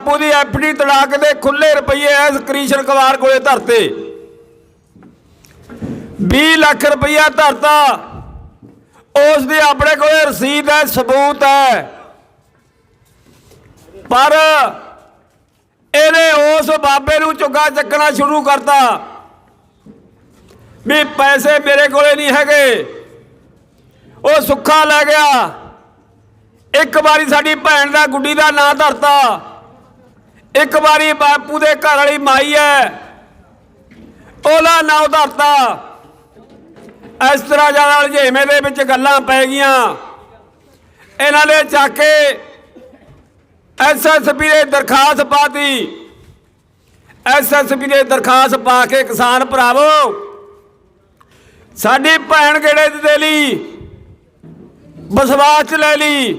ਬਾਪੂ ਦੀ ਐਫਡੀ ਤੜਾਕ ਦੇ ਖੁੱਲੇ ਰੁਪਏ ਐਸ ਕ੍ਰਿਸ਼ਨ ਕੁਮਾਰ ਕੋਲੇ ਧਰਤੇ। 20 ਲੱਖ ਰੁਪਇਆ ਧਰਤਾ। ਉਸ ਦੀ ਆਪਣੇ ਕੋਲੇ ਰਸੀਦ ਹੈ, ਸਬੂਤ ਹੈ। ਪਰ ਇਹਨੇ ਉਸ ਬਾਬੇ ਨੂੰ ਚੁੱਗਾ ਚੱਕਣਾ ਸ਼ੁਰੂ ਕਰਤਾ ਵੀ ਪੈਸੇ ਮੇਰੇ ਕੋਲੇ ਨਹੀਂ ਹੈਗੇ। ਉਹ ਸੁੱਖਾ ਲੈ ਗਿਆ। ਇੱਕ ਵਾਰੀ ਸਾਡੀ ਭੈਣ ਦਾ ਗੁੱਡੀ ਦਾ ਨਾਂ ਧਰਤਾ। ਇੱਕ ਵਾਰੀ ਬਾਪੂ ਦੇ ਘਰ ਵਾਲੀ ਮਾਈ ਹੈ। ਉਹਦਾ ਨਾਂ ਧਰਤਾ ਇਸ ਤਰ੍ਹਾਂ ਜ਼ਿਆਦਾ ਰਜੇਵੇਂ ਦੇ ਵਿੱਚ ਗੱਲਾਂ ਪੈ ਗਈਆਂ। ਇਹਨਾਂ ਨੇ ਚੱਕ ਕੇ ਐਸਐਸਪੀ ਦੇ ਦਰਖਾਸਤ ਪਾਤੀ। ਐਸਐਸਪੀ ਦੇ ਦਰਖਾਸਤ ਪਾ ਕੇ ਕਿਸਾਨ ਭਰਾਵੋ, ਸਾਡੀ ਭੈਣ ਗੇੜੇ ਦੇ ਲਈ ਵਿਸ਼ਵਾਸ ਚ ਲੈ ਲਈ।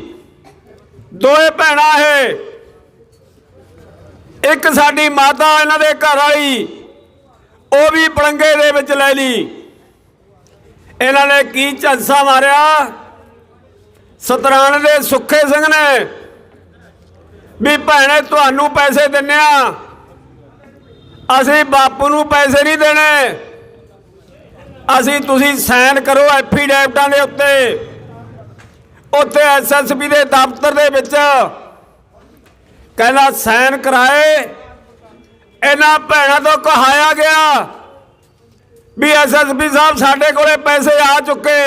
ਦੋਏ ਭੈਣਾਂ ਹੈ ਇੱਕ ਸਾਡੀ ਮਾਤਾ ਇਹਨਾਂ ਦੇ ਘਰ ਵਾਲੀ ਉਹ ਵੀ ਪਲੰਗੇ ਦੇ ਵਿੱਚ ਲੈ ਲਈ। ਇਹਨਾਂ ਨੇ ਕੀ ਝੰਸਾ ਮਾਰਿਆ? ਸਤਰਾਣ ਦੇ ਸੁੱਖੇ ਸਿੰਘ ਨੇ ਵੀ ਭੈਣੇ, ਤੁਹਾਨੂੰ ਪੈਸੇ ਦਿੰਨੇ ਆ। ਅਸੀਂ ਬਾਪੂ ਨੂੰ ਪੈਸੇ ਨਹੀਂ ਦੇਣੇ। ਅਸੀਂ ਤੁਸੀਂ ਸਾਈਨ ਕਰੋ ਐਫੀਡੈਵਿਟਾਂ ਦੇ ਉੱਤੇ। ਉੱਥੇ ਐਸਐਸਪੀ ਦੇ ਦਫ਼ਤਰ ਦੇ ਵਿੱਚ ਕਹਿੰਦਾ ਸਾਈਨ ਕਰਾਏ। ਇਹਨਾਂ ਭੈਣਾਂ ਤੋਂ ਕਹਾਇਆ ਗਿਆ ਵੀ ਐਸਐਸਪੀ ਸਾਹਿਬ ਸਾਡੇ ਕੋਲੇ ਪੈਸੇ ਆ ਚੁੱਕੇ।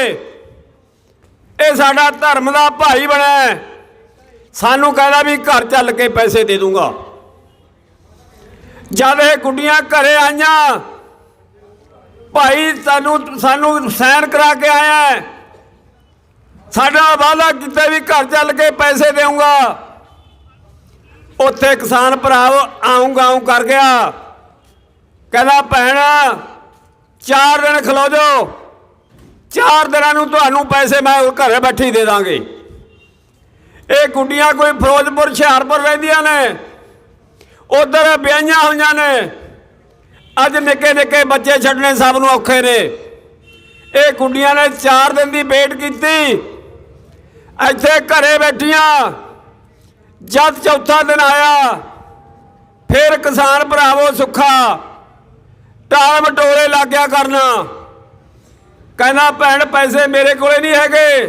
ਇਹ ਸਾਡਾ ਧਰਮ ਦਾ ਭਾਈ ਬਣਿਆ ਸਾਨੂੰ ਕਹਿੰਦਾ ਵੀ ਘਰ ਚੱਲ ਕੇ ਪੈਸੇ ਦੇ ਦੂੰਗਾ। ਜਦ ਇਹ ਗੁੱਡੀਆਂ ਘਰੇ ਆਈਆਂ, ਭਾਈ ਸਾਨੂੰ ਸਾਨੂੰ ਸਾਈਨ ਕਰਾ ਕੇ ਆਇਆ ਸਾਡਾ ਵਾਅਦਾ ਕੀਤਾ ਵੀ ਘਰ ਚੱਲ ਕੇ ਪੈਸੇ ਦੇਊਂਗਾ। ਉੱਥੇ ਕਿਸਾਨ ਭਰਾਵ ਆਉਂਗਾ ਗਾਉਂ ਕਰ ਗਿਆ। ਕਹਿੰਦਾ, ਭੈਣ, ਚਾਰ ਦਿਨ ਖਲੋ ਜੋ ਚਾਰ ਦਿਨਾਂ ਨੂੰ ਤੁਹਾਨੂੰ ਪੈਸੇ ਮੈਂ ਘਰੇ ਬੈਠੀ ਦੇ ਦਾਂਗੇ। ਇਹ ਗੁੱਡੀਆਂ ਕੋਈ ਫਿਰੋਜ਼ਪੁਰ, ਹੁਸ਼ਿਆਰਪੁਰ ਰਹਿੰਦੀਆਂ ਨੇ। ਉਧਰ ਵਿਆਹੀਆਂ ਹੋਈਆਂ ਨੇ। ਅੱਜ ਨਿੱਕੇ ਨਿੱਕੇ ਬੱਚੇ ਛੱਡਣੇ ਸਭ ਨੂੰ ਔਖੇ ਨੇ। ਇਹ ਗੁੱਡੀਆਂ ਨੇ 4 ਦਿਨ ਦੀ ਵੇਟ ਕੀਤੀ। ਇੱਥੇ ਘਰੇ ਬੈਠੀਆਂ। ਜਦ ਚੌਥਾ ਦਿਨ ਆਇਆ, ਫਿਰ ਕਿਸਾਨ ਭਰਾਵੋ ਸੁੱਖਾ, ਟਾਲ ਮਟੋਲੇ ਲੱਗਿਆ ਕਰਨਾ। ਕਹਿੰਦਾ, ਭੈਣ, ਪੈਸੇ ਮੇਰੇ ਕੋਲੇ ਨਹੀਂ ਹੈਗੇ।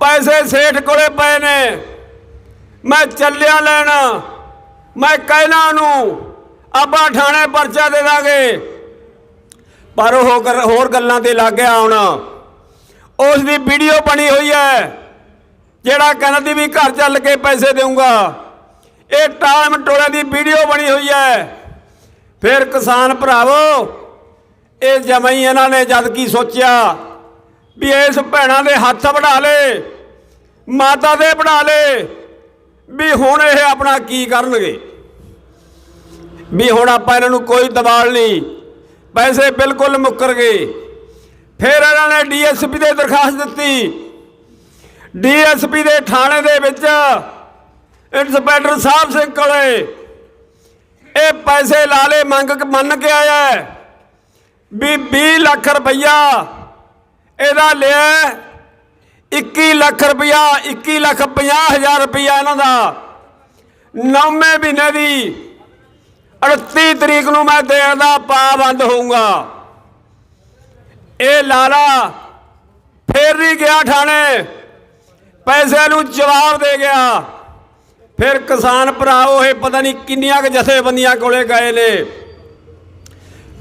ਪੈਸੇ ਸੇਠ ਕੋਲੇ ਪਏ ਨੇ। ਮੈਂ ਚੱਲਿਆ ਲੈਣਾ। ਮੈਂ ਕਹਿਣਾ ਨੂੰ ਆਪਾਂ ਥਾਣੇ ਪਰਚਾ ਦੇ ਦਾਂਗੇ। ਪਰ ਉਹ ਕਰ- ਹੋਰ ਗੱਲਾਂ ਤੇ ਲੱਗ ਗਿਆ ਹੁਣ। ਉਸ ਦੀ ਵੀਡੀਓ ਬਣੀ ਹੋਈ ਹੈ। ਜਿਹੜਾ ਕਹਿੰਦਾ ਸੀ ਵੀ ਘਰ ਚੱਲ ਕੇ ਪੈਸੇ ਦੇਊਂਗਾ। ਇਹ ਟਾਲ ਮਟੋਲੇ ਦੀ ਵੀਡੀਓ ਬਣੀ ਹੋਈ ਹੈ। ਫਿਰ ਕਿਸਾਨ ਭਰਾਵੋ, ਇਹ ਜਮਈ ਇਹਨਾਂ ਨੇ ਜਦ ਕੀ ਸੋਚਿਆ ਵੀ ਇਸ ਭੈਣਾਂ ਦੇ ਹੱਥ ਵਢਾ ਲੇ, ਮਾਤਾ ਦੇ ਵਢਾ ਲੇ, ਵੀ ਹੁਣ ਇਹ ਆਪਣਾ ਕੀ ਕਰਨਗੇ? ਵੀ ਹੁਣ ਆਪਾਂ ਇਹਨਾਂ ਨੂੰ ਕੋਈ ਦਬਾਲ ਨਹੀਂ, ਪੈਸੇ ਬਿਲਕੁਲ ਮੁੱਕਰ ਗਏ। ਫਿਰ ਇਹਨਾਂ ਨੇ ਡੀਐਸਪੀ ਦੇ ਦਰਖਾਸਤ ਦਿੱਤੀ ਡੀਐਸਪੀ ਦੇ ਥਾਣੇ ਦੇ ਵਿੱਚ ਇੰਸਪੈਕਟਰ ਸਾਹਿਬ ਸਿੰਘ ਕੋਲੇ ਇਹ ਪੈਸੇ ਲਾ ਲਾਲੇ ਮੰਗ ਮੰਨ ਕੇ ਆਇਆ ਹੈ ਵੀ 20 ਲੱਖ ਰੁਪਈਆ ਇਹਦਾ ਲਿਆ 21 ਲੱਖ ਰੁਪਈਆ 21 ਲੱਖ 50 ਹਜ਼ਾਰ ਰੁਪਈਆ ਇਹਨਾਂ ਦਾ। ਨੌਵੇਂ ਮਹੀਨੇ ਦੀ 38 ਤਰੀਕ ਨੂੰ ਮੈਂ ਦੇਣ ਦਾ ਪਾਬੰਦ ਹੋਊਗਾ। ਇਹ ਲਾਲਾ ਫੇਰ ਨਹੀਂ ਗਿਆ ਥਾਣੇ। ਪੈਸਿਆਂ ਨੂੰ ਜਵਾਬ ਦੇ ਗਿਆ। ਫਿਰ ਕਿਸਾਨ ਭਰਾ ਉਹ ਇਹ ਪਤਾ ਨਹੀਂ ਕਿੰਨੀਆਂ ਕੁ ਜਥੇਬੰਦੀਆਂ ਕੋਲੇ ਗਏ ਨੇ।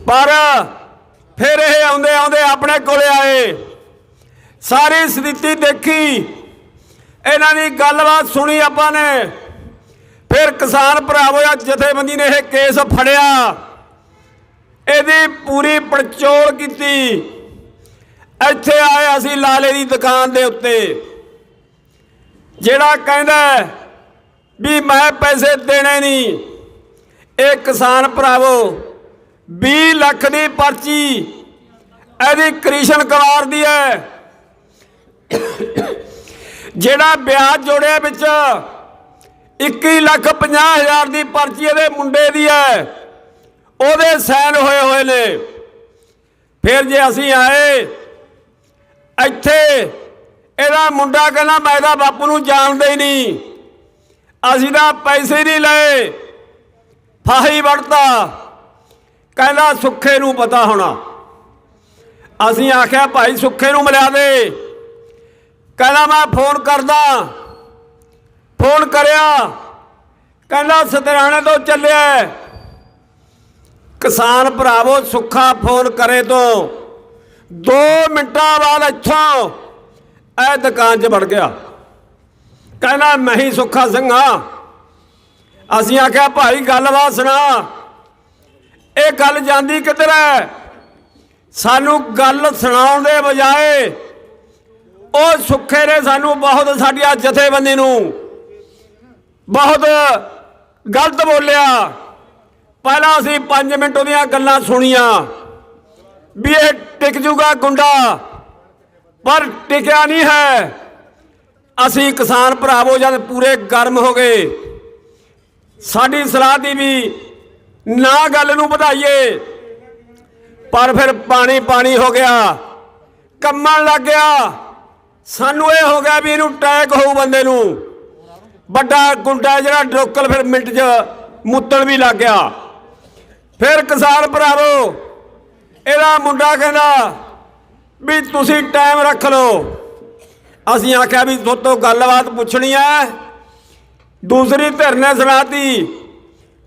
ਪਰ ਫਿਰ ਇਹ ਆਉਂਦੇ ਆਉਂਦੇ ਆਪਣੇ ਕੋਲੇ ਆਏ। ਸਾਰੀ ਸਥਿਤੀ ਦੇਖੀ। ਇਹਨਾਂ ਦੀ ਗੱਲਬਾਤ ਸੁਣੀ ਆਪਾਂ ਨੇ। ਫਿਰ ਕਿਸਾਨ ਭਰਾਵੋ ਆ ਜਥੇਬੰਦੀ ਨੇ ਇਹ ਕੇਸ ਫੜਿਆ। ਇਹਦੀ ਪੂਰੀ ਪੜਚੋਲ ਕੀਤੀ। ਇੱਥੇ ਆਏ ਅਸੀਂ ਲਾਲੇ ਦੀ ਦੁਕਾਨ ਦੇ ਉੱਤੇ। ਜਿਹੜਾ ਕਹਿੰਦਾ ਵੀ ਮੈਂ ਪੈਸੇ ਦੇਣੇ ਨਹੀਂ, ਇਹ ਕਿਸਾਨ ਭਰਾਵੋ 20 ਲੱਖ ਦੀ ਪਰਚੀ ਇਹਦੀ ਕ੍ਰਿਸ਼ਨ ਕੁਮਾਰ ਦੀ ਹੈ। ਜਿਹੜਾ ਵਿਆਜ ਜੋੜਿਆ ਵਿੱਚ 21 ਲੱਖ 50 ਹਜ਼ਾਰ ਦੀ ਪਰਚੀ ਇਹਦੇ ਮੁੰਡੇ ਦੀ ਹੈ, ਉਹਦੇ ਸਾਈਨ ਹੋਏ ਹੋਏ ਨੇ। ਫਿਰ ਜੇ ਅਸੀਂ ਆਏ, ਇੱਥੇ ਇਹਦਾ ਮੁੰਡਾ ਕਹਿੰਦਾ, ਮੈਂ ਤਾਂ ਬਾਪੂ ਨੂੰ ਜਾਣਦਾ ਹੀ ਨਹੀਂ। ਅਸੀਂ ਤਾਂ ਪੈਸੇ ਨਹੀਂ ਲਏ। ਫਾਹੀ ਵੜਤਾ ਕਹਿੰਦਾ, ਸੁੱਖੇ ਨੂੰ ਪਤਾ ਹੋਣਾ। ਅਸੀਂ ਆਖਿਆ, ਭਾਈ ਸੁੱਖੇ ਨੂੰ ਮਿਲਾ ਦੇ। ਕਹਿੰਦਾ, ਮੈਂ ਫੋਨ ਕਰਦਾ। ਫੋਨ ਕਰਿਆ। ਕਹਿੰਦਾ, ਸਤਰਾਣੇ ਤੋਂ ਚੱਲਿਆ। ਕਿਸਾਨ ਭਰਾਵੋ, ਸੁੱਖਾ ਫੋਨ ਕਰੇ ਤੋਂ। 2 ਮਿੰਟਾਂ ਬਾਅਦ ਇੱਥੋਂ ਇਹ ਦੁਕਾਨ 'ਚ ਵੜ ਗਿਆ। ਕਹਿੰਦਾ, ਮੈਂ ਹੀ ਸੁੱਖਾ ਸਿੰਘ। ਹਾਂ ਅਸੀਂ ਆਖਿਆ, ਭਾਈ ਗੱਲਬਾਤ ਸੁਣਾ। ਇਹ ਗੱਲ ਜਾਂਦੀ ਕਿੱਧਰ ਹੈ ਸਾਨੂੰ ਗੱਲ ਸੁਣਾਉਣ ਦੇ ਬਜਾਏ ਉਹ ਸੁੱਖੇ ਨੇ ਸਾਨੂੰ ਬਹੁਤ ਸਾਡੀਆਂ ਜਥੇਬੰਦੀ ਨੂੰ ਬਹੁਤ ਗਲਤ ਬੋਲਿਆ। ਪਹਿਲਾਂ ਅਸੀਂ 5 ਮਿੰਟ ਉਹਦੀਆਂ ਗੱਲਾਂ ਸੁਣੀਆਂ ਵੀ ਇਹ ਟਿਕ ਜੂਗਾ ਗੁੰਡਾ। ਪਰ ਟਿਕਿਆ ਨਹੀਂ ਹੈ। ਅਸੀਂ ਕਿਸਾਨ ਭਰਾਵੋ, ਜਦ ਪੂਰੇ ਗਰਮ ਹੋ ਗਏ, ਸਾਡੀ ਸਲਾਹ ਦੀ ਵੀ ਨਾ ਗੱਲ ਨੂੰ ਵਧਾਈਏ, ਪਰ ਫਿਰ ਪਾਣੀ ਪਾਣੀ ਹੋ ਗਿਆ, ਕੰਮਣ ਲੱਗ ਗਿਆ। ਸਾਨੂੰ ਇਹ ਹੋ ਗਿਆ ਵੀ ਇਹਨੂੰ ਟੈਕ ਹੋਊ ਬੰਦੇ ਨੂੰ। ਵੱਡਾ ਗੁੰਡਾ ਜਿਹੜਾ ਡੋਕਲ ਫਿਰ ਮਿੰਟ 'ਚ ਮੁੱਤਣ ਵੀ ਲੱਗ ਗਿਆ। ਫਿਰ ਕਿਸਾਨ ਭਰਾਵੋ, ਇਹਦਾ ਮੁੰਡਾ ਕਹਿੰਦਾ ਵੀ ਤੁਸੀਂ ਟਾਈਮ ਰੱਖ ਲਓ। ਅਸੀਂ ਆਖਿਆ ਵੀ ਤੁਹਾਤੋਂ ਗੱਲਬਾਤ ਪੁੱਛਣੀ ਹੈ। ਦੂਸਰੀ ਧਿਰ ਨੇ ਸੁਣਾਤੀ,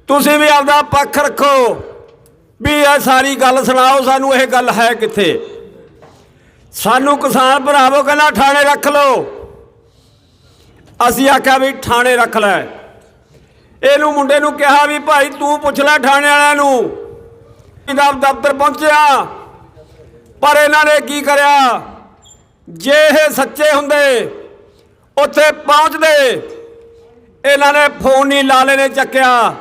ਤੁਸੀਂ ਵੀ ਆਪਦਾ ਪੱਖ ਰੱਖੋ ਵੀ ਇਹ ਸਾਰੀ ਗੱਲ ਸੁਣਾਓ, ਸਾਨੂੰ ਇਹ ਗੱਲ ਹੈ ਕਿੱਥੇ? ਸਾਨੂੰ ਕਿਸਾਨ ਭਰਾਵੋ ਕਹਿੰਦਾ ਥਾਣੇ ਰੱਖ ਲਓ। ਅਸੀਂ ਆਖਿਆ ਵੀ ਥਾਣੇ ਰੱਖ ਲੈ। ਇਹਨੂੰ ਮੁੰਡੇ ਨੂੰ ਕਿਹਾ ਵੀ ਭਾਈ ਤੂੰ ਪੁੱਛ ਲੈ ਥਾਣੇ ਵਾਲਿਆਂ ਨੂੰ। ਇਹਦਾ ਦਫ਼ਤਰ ਪਹੁੰਚਿਆ। ਪਰ ਇਹਨਾਂ ਨੇ ਕੀ ਕਰਿਆ? ਜੇ ਇਹ ਸੱਚੇ ਹੁੰਦੇ, ਉੱਥੇ ਪਹੁੰਚਦੇ, ਇਹਨਾਂ ਨੇ ਫੋਨ ਨਹੀਂ ਲਾਲੇ ਨੇ ਚੱਕਿਆ।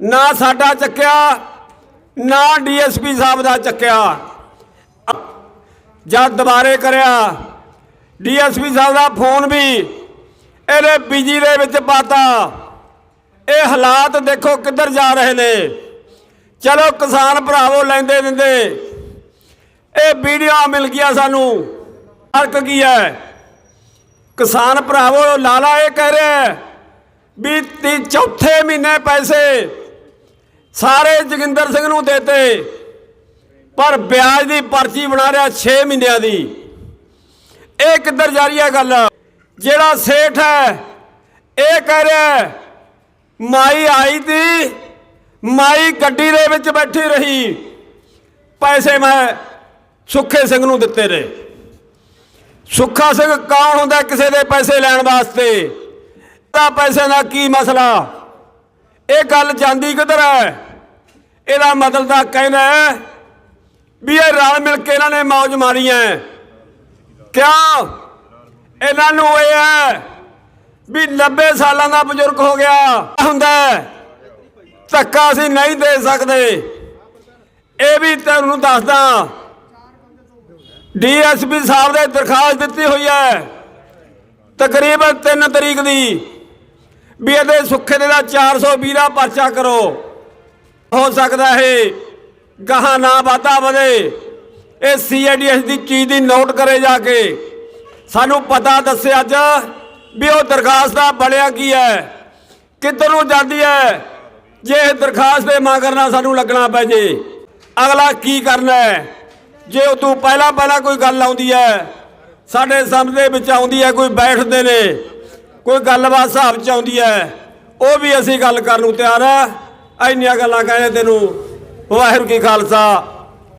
ਨਾ ਸਾਡਾ ਚੱਕਿਆ, ਨਾ ਡੀਐਸਪੀ ਸਾਹਿਬ ਦਾ ਚੱਕਿਆ। ਜਦ ਦੁਬਾਰੇ ਕਰਿਆ, ਡੀਐਸਪੀ ਸਾਹਿਬ ਦਾ ਫੋਨ ਵੀ ਇਹਨੇ ਬਿਜ਼ੀ ਦੇ ਵਿੱਚ ਪਾਤਾ। ਇਹ ਹਾਲਾਤ ਦੇਖੋ ਕਿੱਧਰ ਜਾ ਰਹੇ ਨੇ। ਚਲੋ ਕਿਸਾਨ ਭਰਾਵੋ ਲੈਂਦੇ ਦਿੰਦੇ ਇਹ ਵੀਡੀਓ ਮਿਲ ਗਿਆ ਸਾਨੂੰ। ਫ਼ਰਕ ਕੀ ਹੈ? ਕਿਸਾਨ ਭਰਾਵੋ, ਲਾਲਾ ਇਹ ਕਹਿ ਰਿਹਾ ਵੀ ਤੀ ਚੌਥੇ ਮਹੀਨੇ ਪੈਸੇ ਸਾਰੇ ਜੋਗਿੰਦਰ ਸਿੰਘ ਨੂੰ ਦੇਤੇ। ਪਰ ਵਿਆਜ ਦੀ ਪਰਚੀ ਬਣਾ ਰਿਹਾ 6 ਮਹੀਨਿਆਂ ਦੀ। ਇਹ ਕਿੱਧਰ ਜਾ ਰਹੀ ਹੈ ਗੱਲ? ਜਿਹੜਾ ਸੇਠ ਹੈ, ਇਹ ਕਹਿ ਰਿਹਾ ਮਾਈ ਆਈ ਤੀ, ਮਾਈ ਗੱਡੀ ਦੇ ਵਿੱਚ ਬੈਠੀ ਰਹੀ। ਪੈਸੇ ਮੈਂ ਸੁੱਖੇ ਸਿੰਘ ਨੂੰ ਦਿੱਤੇ ਨੇ। ਸੁੱਖਾ ਸਿੰਘ ਕੌਣ ਹੁੰਦਾ ਕਿਸੇ ਦੇ ਪੈਸੇ ਲੈਣ ਵਾਸਤੇ? ਤਾਂ ਪੈਸੇ ਦਾ ਕੀ ਮਸਲਾ? ਇਹ ਗੱਲ ਜਾਂਦੀ ਕਿੱਧਰ ਹੈ? ਇਹਦਾ ਮਤਲਬ ਤਾਂ ਕਹਿੰਦਾ ਹੈ ਵੀ ਇਹ ਰਲ ਮਿਲ ਕੇ ਇਹਨਾਂ ਨੇ ਮੌਜ ਮਾਰੀ ਹੈ। ਕਿਉਂ? ਇਹਨਾਂ ਨੂੰ ਇਹ ਹੈ ਵੀ 90 ਸਾਲਾਂ ਦਾ ਬਜ਼ੁਰਗ ਹੋ ਗਿਆ। ਹੁੰਦਾ ਧੱਕਾ ਅਸੀਂ ਨਹੀਂ ਦੇ ਸਕਦੇ। ਇਹ ਵੀ ਤੁਹਾਨੂੰ ਦੱਸਦਾ ਡੀਐਸਪੀ ਸਾਹਿਬ ਨੇ ਦਰਖਾਸਤ ਦਿੱਤੀ ਹੋਈ ਹੈ ਤਕਰੀਬਨ 3 ਤਰੀਕ ਦੀ ਵੀ ਇਹਦੇ ਸੁੱਖੇ ਦੇ ਦਾ 420 ਦਾ ਪਰਚਾ ਕਰੋ। ਹੋ ਸਕਦਾ ਹੈ ਗਾਹਾਂ ਨਾ ਵਾਧਾ ਵਧੇ। ਇਹ ਸੀਆਈਡੀਐਸ ਦੀ ਚੀਜ਼ ਦੀ ਨੋਟ ਕਰੇ ਜਾ ਕੇ। ਸਾਨੂੰ ਪਤਾ ਦੱਸੇ ਅੱਜ ਵੀ ਉਹ ਦਰਖਾਸਤ ਦਾ ਬਣਿਆ ਕੀ ਹੈ। ਕਿੱਧਰ ਨੂੰ ਜਾਂਦੀ ਹੈ? ਜੇ ਇਹ ਦਰਖਾਸਤ ਦੇ ਮਗਰ ਨਾਲ ਸਾਨੂੰ ਲੱਗਣਾ ਪੈ ਜੇ। ਅਗਲਾ ਕੀ ਕਰਨਾ ਹੈ? ਜੇ ਉਹ ਤੋਂ ਪਹਿਲਾਂ ਪਹਿਲਾਂ ਕੋਈ ਗੱਲ ਆਉਂਦੀ ਹੈ, ਸਾਡੇ ਸਮਝ ਦੇ ਵਿੱਚ ਆਉਂਦੀ ਹੈ, ਕੋਈ ਬੈਠਦੇ ਨੇ, ਕੋਈ ਗੱਲਬਾਤ ਹਿਸਾਬ ਚ ਆਉਂਦੀ ਹੈ, ਉਹ ਵੀ ਅਸੀਂ ਗੱਲ ਕਰਨ ਨੂੰ ਤਿਆਰ ਆ। ਇੰਨੀਆਂ ਗੱਲਾਂ ਕਹਿੰਦੇ ਤੈਨੂੰ। ਵਾਹਿਗੁਰੂ ਕੀ ਖਾਲਸਾ।